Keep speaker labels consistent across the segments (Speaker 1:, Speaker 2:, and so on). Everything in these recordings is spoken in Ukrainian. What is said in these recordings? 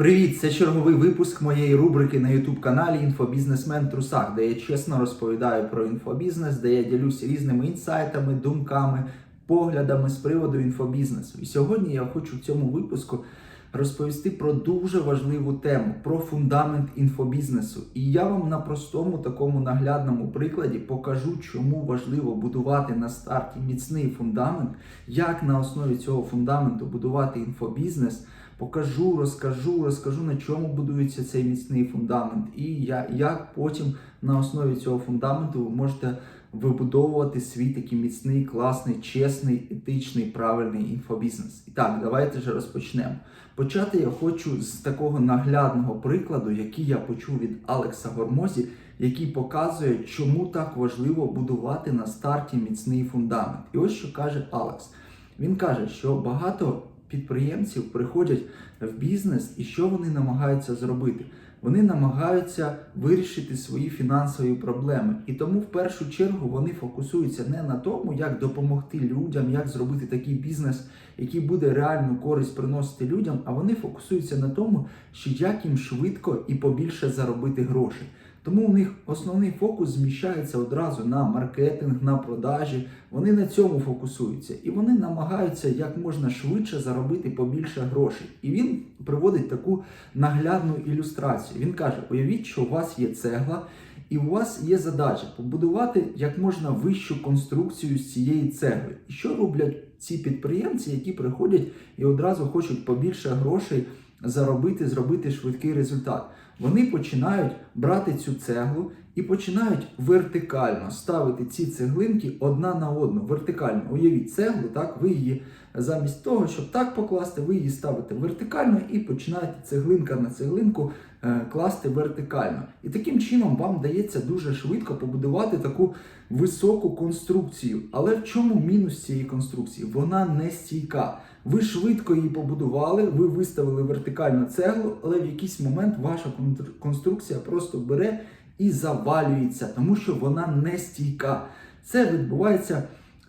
Speaker 1: Привіт! Це черговий випуск моєї рубрики на youtube каналі Інфобізнесмен Трусах, де я чесно розповідаю про інфобізнес, де я ділюсь різними інсайтами, думками, поглядами з приводу інфобізнесу. І сьогодні я хочу в цьому випуску розповісти про дуже важливу тему про фундамент інфобізнесу. І я вам на простому такому наглядному прикладі покажу, чому важливо будувати на старті міцний фундамент, як на основі цього фундаменту будувати інфобізнес. Покажу, розкажу, розкажу на чому будується цей міцний фундамент, і як потім на основі цього фундаменту ви можете вибудовувати свій такий міцний, класний, чесний, етичний, правильний інфобізнес. І так, давайте вже розпочнемо. Почати я хочу з такого наглядного прикладу, який я почув від Алекса Гормозі, який показує, чому так важливо будувати на старті міцний фундамент. І ось що каже Алекс. Він каже, що багато підприємців приходять в бізнес і що вони намагаються зробити? Вони намагаються вирішити свої фінансові проблеми. І тому в першу чергу вони фокусуються не на тому, як допомогти людям, як зробити такий бізнес, який буде реальну користь приносити людям, а вони фокусуються на тому, що як їм швидко і побільше заробити грошей. Тому у них основний фокус зміщається одразу на маркетинг, на продажі. Вони на цьому фокусуються і вони намагаються як можна швидше заробити побільше грошей. І він приводить таку наглядну ілюстрацію. Він каже: уявіть, що у вас є цегла, і у вас є задача побудувати як можна вищу конструкцію з цієї цегли. І що роблять ці підприємці, які приходять і одразу хочуть побільше грошей заробити, зробити швидкий результат? Вони починають брати цю цеглу і починають вертикально ставити ці цеглинки одна на одну. Вертикально. Уявіть цеглу, так, ви її замість того, щоб так покласти, ви її ставите вертикально і починаєте цеглинка на цеглинку е, класти вертикально. І таким чином вам вдається дуже швидко побудувати таку високу конструкцію. Але в чому мінус цієї конструкції? Вона не стійка. Ви швидко її побудували, ви виставили вертикальну цеглу, але в якийсь момент ваша конструкція просто бере і завалюється, тому що вона не стійка. Це відбувається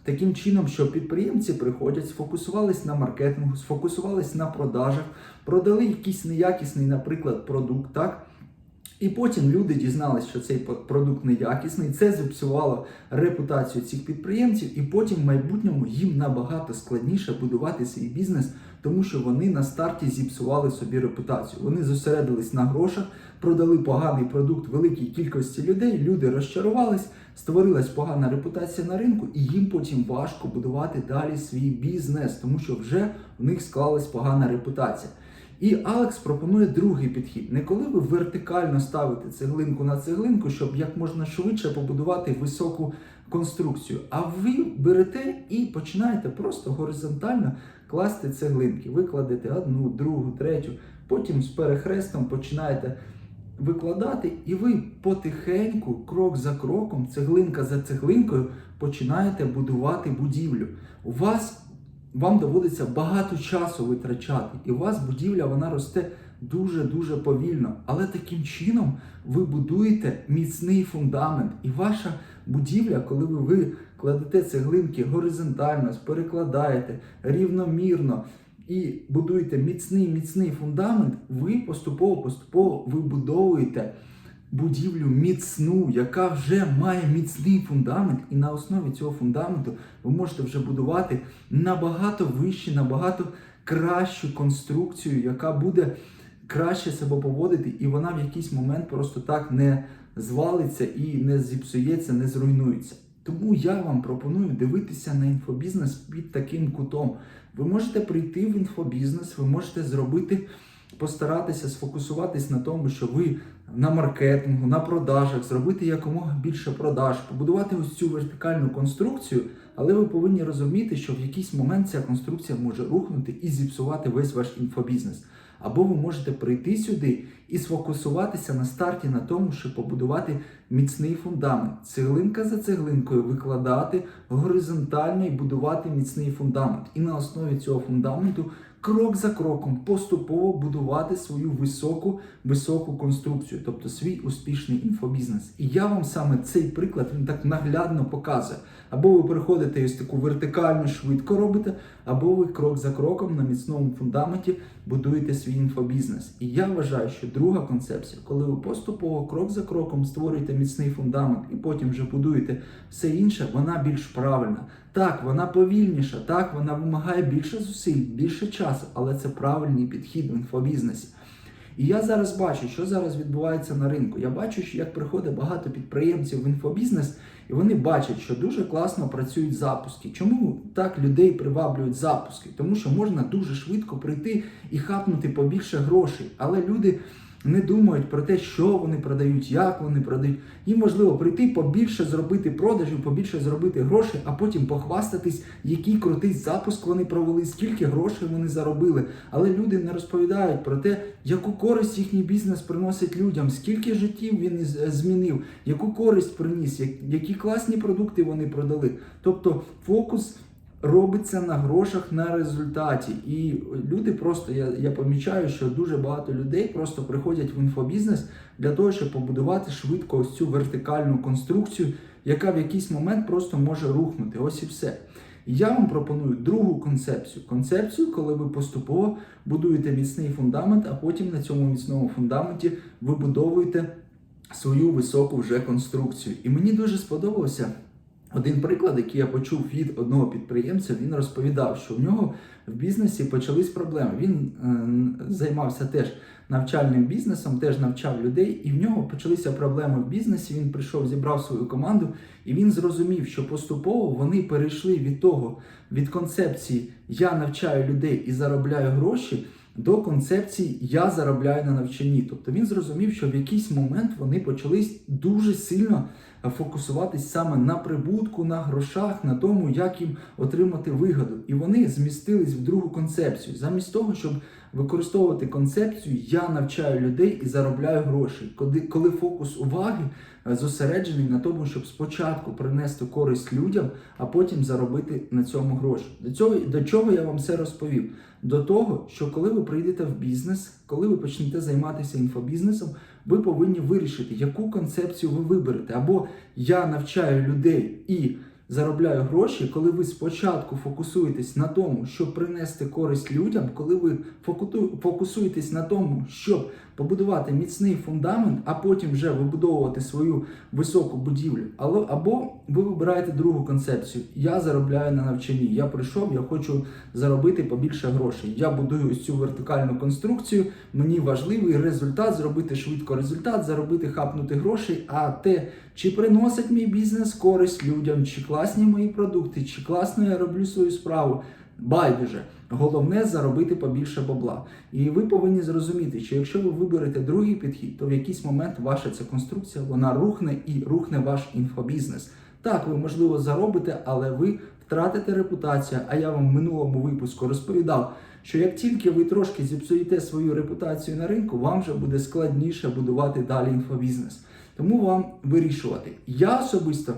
Speaker 1: таким чином, що підприємці приходять, сфокусувались на маркетингу, сфокусувались на продажах, продали якийсь неякісний, наприклад, продукт, так? І потім люди дізналися, що цей продукт неякісний. Це зіпсувало репутацію цих підприємців, і потім в майбутньому їм набагато складніше будувати свій бізнес, тому що вони на старті зіпсували собі репутацію. Вони зосередились на грошах, продали поганий продукт великій кількості людей. Люди розчарувались, створилась погана репутація на ринку, і їм потім важко будувати далі свій бізнес, тому що вже в них склалась погана репутація. І Алекс пропонує другий підхід. Не коли ви вертикально ставите цеглинку на цеглинку, щоб як можна швидше побудувати високу конструкцію. А ви берете і починаєте просто горизонтально класти цеглинки. Ви кладете одну, другу, третю, потім з перехрестом починаєте викладати, і ви потихеньку, крок за кроком, цеглинка за цеглинкою, починаєте будувати будівлю. У вас вам доводиться багато часу витрачати, і у вас будівля вона росте дуже-дуже повільно. Але таким чином ви будуєте міцний фундамент. І ваша будівля, коли ви, кладете цеглинки горизонтально, перекладаєте рівномірно і будуєте міцний міцний фундамент, ви поступово-поступово вибудовуєте будівлю міцну, яка вже має міцний фундамент, і на основі цього фундаменту ви можете вже будувати набагато вищу, набагато кращу конструкцію, яка буде краще себе поводити, і вона в якийсь момент просто так не звалиться і не зіпсується, не зруйнується. Тому я вам пропоную дивитися на інфобізнес під таким кутом. Ви можете прийти в інфобізнес, ви можете зробити, постаратися сфокусуватись на тому, що ви на маркетингу, на продажах, зробити якомога більше продаж, побудувати ось цю вертикальну конструкцію, але ви повинні розуміти, що в якийсь момент ця конструкція може рухнути і зіпсувати весь ваш інфобізнес. Або ви можете прийти сюди і сфокусуватися на старті на тому, щоб побудувати міцний фундамент, цеглинка за цеглинкою викладати горизонтально і будувати міцний фундамент. І на основі цього фундаменту крок за кроком поступово будувати свою високу високу конструкцію, тобто свій успішний інфобізнес. І я вам саме цей приклад він так наглядно показує. Або ви переходите ось таку вертикальну, швидко робите, або ви крок за кроком на міцному фундаменті будуєте свій інфобізнес. І я вважаю, що друга концепція, коли ви поступово крок за кроком створюєте міцний фундамент і потім вже будуєте все інше, вона більш правильна. Так, вона повільніша, так, вона вимагає більше зусиль, більше часу, але це правильний підхід в інфобізнесі. І я зараз бачу, що зараз відбувається на ринку. Я бачу, що як приходить багато підприємців в інфобізнес, і вони бачать, що дуже класно працюють запуски. Чому так людей приваблюють запуски? Тому що можна дуже швидко прийти і хапнути побільше грошей. Але люди не думають про те, що вони продають, як вони продають. Їм важливо прийти побільше зробити продажів, побільше зробити грошей, а потім похвастатись, який крутий запуск вони провели, скільки грошей вони заробили. Але люди не розповідають про те, яку користь їхній бізнес приносить людям, скільки життів він змінив, яку користь приніс, які класні продукти вони продали. Тобто фокус робиться на грошах на результаті. І люди просто я, я помічаю, що дуже багато людей просто приходять в інфобізнес для того, щоб побудувати швидко ось цю вертикальну конструкцію, яка в якийсь момент просто може рухнути. Ось і все. Я вам пропоную другу концепцію. Концепцію, коли ви поступово будуєте міцний фундамент, а потім на цьому міцному фундаменті вибудовуєте свою високу вже конструкцію. І мені дуже сподобався один приклад, який я почув від одного підприємця, він розповідав, що в нього в бізнесі почались проблеми. Він е, займався теж навчальним бізнесом, теж навчав людей, і в нього почалися проблеми в бізнесі. Він прийшов, зібрав свою команду, і він зрозумів, що поступово вони перейшли від того, від концепції Я навчаю людей і заробляю гроші. До концепції я заробляю на навчанні. Тобто він зрозумів, що в якийсь момент вони почали дуже сильно фокусуватись саме на прибутку, на грошах, на тому, як їм отримати вигоду. І вони змістились в другу концепцію. Замість того, щоб використовувати концепцію Я навчаю людей і заробляю гроші. Коли, фокус уваги е, зосереджений на тому, щоб спочатку принести користь людям, а потім заробити на цьому гроші. До цього до чого я вам це розповів? До того, що коли ви прийдете в бізнес, коли ви почнете займатися інфобізнесом, ви повинні вирішити, яку концепцію ви виберете. Або я навчаю людей і заробляю гроші, коли ви спочатку фокусуєтесь на тому, щоб принести користь людям, коли ви фокусуєтесь на тому, щоб побудувати міцний фундамент, а потім вже вибудовувати свою високу будівлю. Або ви вибираєте другу концепцію. Я заробляю на навчанні. Я прийшов, я хочу заробити побільше грошей. Я будую ось цю вертикальну конструкцію. Мені важливий результат, зробити швидко результат, заробити хапнути грошей. А те, чи приносить мій бізнес користь людям, чи класні мої продукти, чи класно я роблю свою справу. Байдуже, головне заробити побільше бабла. І ви повинні зрозуміти, що якщо ви виберете другий підхід, то в якийсь момент ваша ця конструкція вона рухне і рухне ваш інфобізнес. Так, ви можливо заробите, але ви втратите репутацію. А я вам в минулому випуску розповідав, що як тільки ви трошки зіпсуєте свою репутацію на ринку, вам вже буде складніше будувати далі інфобізнес. Тому вам вирішувати. Я особисто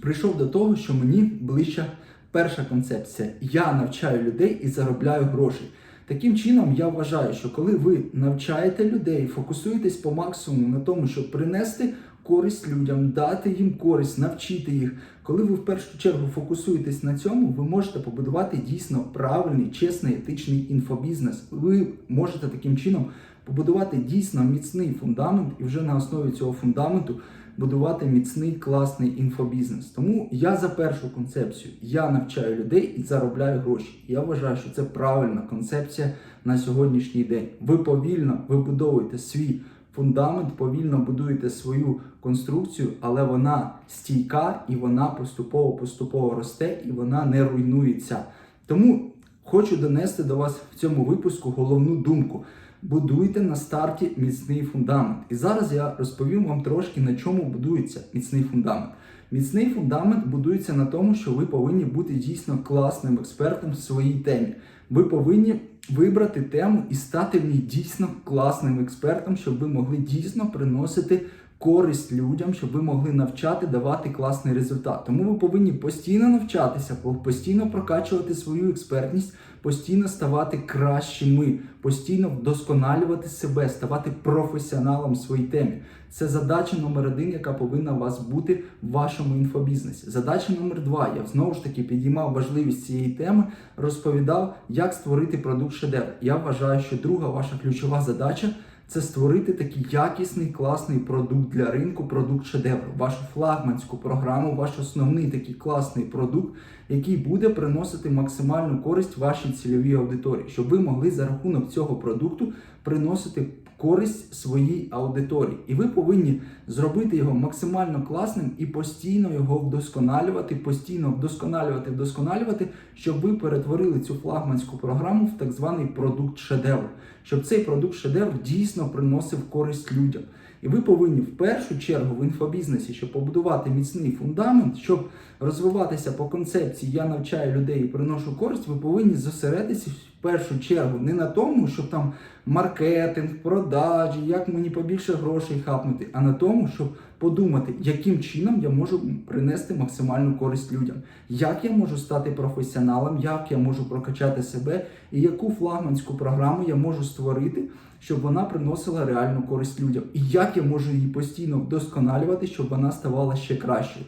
Speaker 1: прийшов до того, що мені ближче перша концепція. Я навчаю людей і заробляю гроші. Таким чином, я вважаю, що коли ви навчаєте людей, фокусуєтесь по максимуму на тому, щоб принести користь людям, дати їм користь, навчити їх. Коли ви в першу чергу фокусуєтесь на цьому, ви можете побудувати дійсно правильний, чесний, етичний інфобізнес. Ви можете таким чином побудувати дійсно міцний фундамент і вже на основі цього фундаменту будувати міцний класний інфобізнес. Тому я за першу концепцію. Я навчаю людей і заробляю гроші. Я вважаю, що це правильна концепція на сьогоднішній день. Ви повільно вибудовуєте свій фундамент, повільно будуєте свою конструкцію, але вона стійка і вона поступово-поступово росте і вона не руйнується. Тому хочу донести до вас в цьому випуску головну думку. Будуйте на старті міцний фундамент. І зараз я розповім вам трошки на чому будується міцний фундамент. Міцний фундамент будується на тому, що ви повинні бути дійсно класним експертом в своїй темі. Ви повинні вибрати тему і стати в ній дійсно класним експертом, щоб ви могли дійсно приносити користь людям, щоб ви могли навчати давати класний результат. Тому ви повинні постійно навчатися, постійно прокачувати свою експертність, постійно ставати кращими, постійно вдосконалювати себе, ставати професіоналом в своїй темі. Це задача номер один, яка повинна у вас бути в вашому інфобізнесі. Задача номер два. Я знову ж таки підіймав важливість цієї теми, розповідав, як створити продукт шедевр. Я вважаю, що друга ваша ключова задача це створити такий якісний, класний продукт для ринку, продукт шедевр, вашу флагманську програму, ваш основний такий класний продукт, який буде приносити максимальну користь вашій цільовій аудиторії, щоб ви могли за рахунок цього продукту приносити користь своїй аудиторії. І ви повинні зробити його максимально класним і постійно його вдосконалювати, постійно вдосконалювати, вдосконалювати, щоб ви перетворили цю флагманську програму в так званий продукт шедевр, щоб цей продукт шедевр дійсно приносив користь людям. І ви повинні в першу чергу в інфобізнесі, щоб побудувати міцний фундамент, щоб розвиватися по концепції Я навчаю людей і приношу користь, ви повинні зосередитися в першу чергу не на тому, щоб там маркетинг, продажі, як мені побільше грошей хапнути, а на тому, щоб подумати, яким чином я можу принести максимальну користь людям, як я можу стати професіоналом, як я можу прокачати себе, і яку флагманську програму я можу створити, щоб вона приносила реальну користь людям, і як я можу її постійно вдосконалювати, щоб вона ставала ще кращою.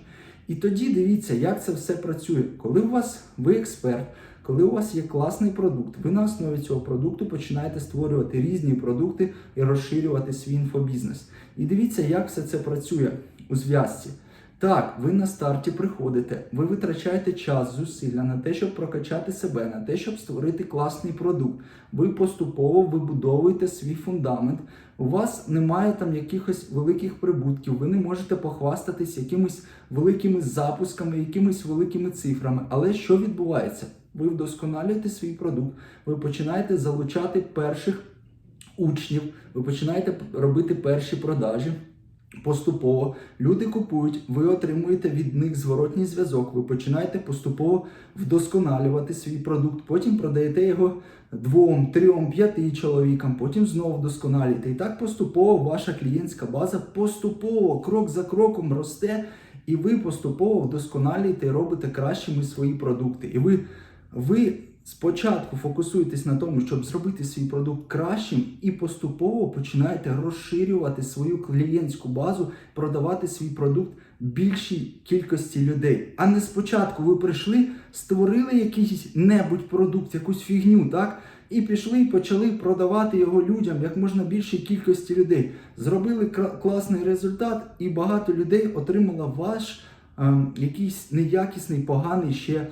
Speaker 1: І тоді дивіться, як це все працює. Коли у вас ви експерт, коли у вас є класний продукт, ви на основі цього продукту починаєте створювати різні продукти і розширювати свій інфобізнес. І дивіться, як все це працює у зв'язці. Так, ви на старті приходите, ви витрачаєте час, зусилля на те, щоб прокачати себе, на те, щоб створити класний продукт. Ви поступово вибудовуєте свій фундамент. У вас немає там якихось великих прибутків, ви не можете похвастатись якимись великими запусками, якимись великими цифрами. Але що відбувається? Ви вдосконалюєте свій продукт, ви починаєте залучати перших учнів, ви починаєте робити перші продажі. Поступово люди купують, ви отримуєте від них зворотній зв'язок. Ви починаєте поступово вдосконалювати свій продукт. Потім продаєте його двом, трьом, п'яти чоловікам, потім знову вдосконалюєте. І так поступово ваша клієнтська база поступово, крок за кроком росте, і ви поступово вдосконалюєте і робите кращими свої продукти. І ви, ви Спочатку фокусуєтесь на тому, щоб зробити свій продукт кращим, і поступово починаєте розширювати свою клієнтську базу, продавати свій продукт більшій кількості людей. А не спочатку ви прийшли, створили якийсь небудь продукт, якусь фігню, так? І пішли і почали продавати його людям як можна більшій кількості людей. Зробили класний результат, і багато людей отримало ваш якийсь неякісний, поганий ще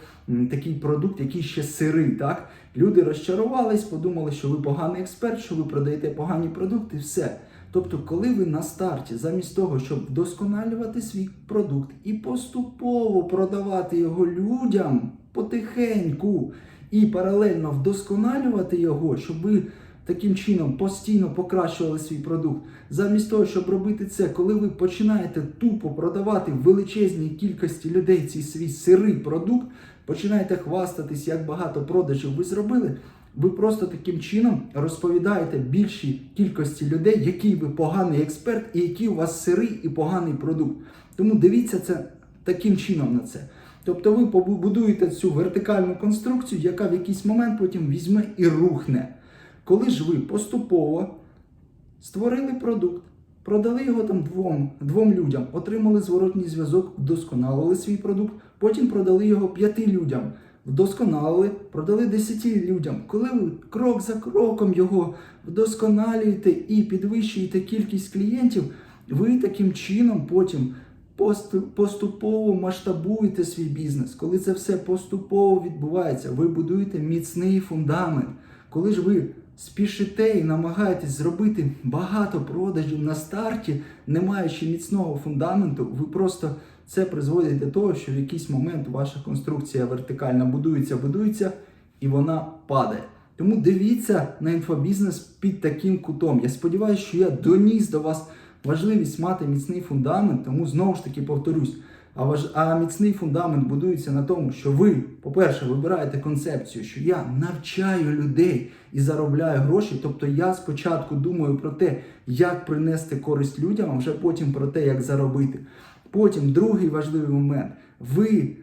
Speaker 1: такий продукт, який ще сирий. Так? Люди розчарувались, подумали, що ви поганий експерт, що ви продаєте погані продукти, все. Тобто, коли ви на старті, замість того, щоб вдосконалювати свій продукт і поступово продавати його людям потихеньку, і паралельно вдосконалювати його, щоб ви таким чином постійно покращували свій продукт. Замість того, щоб робити це, коли ви починаєте тупо продавати величезній кількості людей цей свій сирий продукт, починаєте хвастатись, як багато продажів ви зробили. Ви просто таким чином розповідаєте більшій кількості людей, який ви поганий експерт і який у вас сирий і поганий продукт. Тому дивіться це таким чином на це. Тобто ви побудуєте цю вертикальну конструкцію, яка в якийсь момент потім візьме і рухне. Коли ж ви поступово створили продукт, продали його там двом, двом людям, отримали зворотній зв'язок, вдосконалили свій продукт, потім продали його п'яти людям, вдосконалили, продали десяти людям. Коли ви крок за кроком його вдосконалюєте і підвищуєте кількість клієнтів, ви таким чином потім поступово масштабуєте свій бізнес. Коли це все поступово відбувається, ви будуєте міцний фундамент. Коли ж ви спішите і намагаєтесь зробити багато продажів на старті, не маючи міцного фундаменту, ви просто це призводить до того, що в якийсь момент ваша конструкція вертикальна будується, будується, і вона падає. Тому дивіться на інфобізнес під таким кутом. Я сподіваюся, що я доніс до вас важливість мати міцний фундамент, тому знову ж таки повторюсь. А, важ... а міцний фундамент будується на тому, що ви, по-перше, вибираєте концепцію, що я навчаю людей і заробляю гроші. Тобто я спочатку думаю про те, як принести користь людям, а вже потім про те, як заробити. Потім другий важливий момент. Ви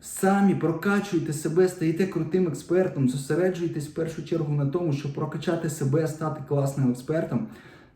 Speaker 1: самі прокачуєте себе, стаєте крутим експертом, зосереджуєтесь в першу чергу на тому, щоб прокачати себе, стати класним експертом.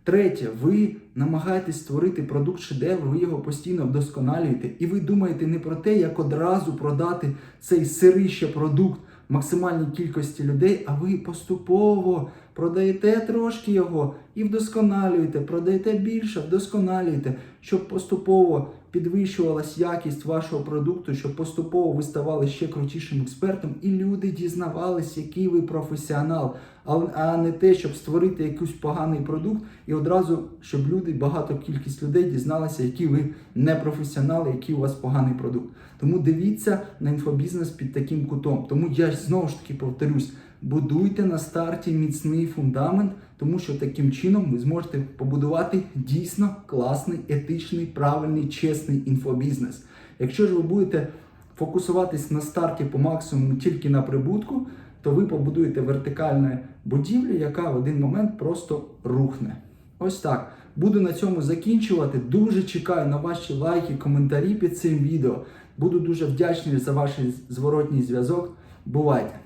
Speaker 1: Третє, ви намагаєтесь створити продукт шедевр, ви його постійно вдосконалюєте, і ви думаєте не про те, як одразу продати цей сирище продукт максимальній кількості людей, а ви поступово продаєте трошки його і вдосконалюєте, продаєте більше, вдосконалюєте, щоб поступово підвищувалась якість вашого продукту, щоб поступово ви ставали ще крутішим експертом, і люди дізнавались, який ви професіонал, а, не те, щоб створити якийсь поганий продукт, і одразу, щоб люди, багато кількість людей дізналися, які ви не професіонали, який у вас поганий продукт. Тому дивіться на інфобізнес під таким кутом. Тому я знову ж таки повторюсь. Будуйте на старті міцний фундамент, тому що таким чином ви зможете побудувати дійсно класний, етичний, правильний, чесний інфобізнес. Якщо ж ви будете фокусуватись на старті по максимуму тільки на прибутку, то ви побудуєте вертикальну будівлю, яка в один момент просто рухне. Ось так. Буду на цьому закінчувати. Дуже чекаю на ваші лайки, коментарі під цим відео. Буду дуже вдячний за ваш зворотній зв'язок. Бувайте!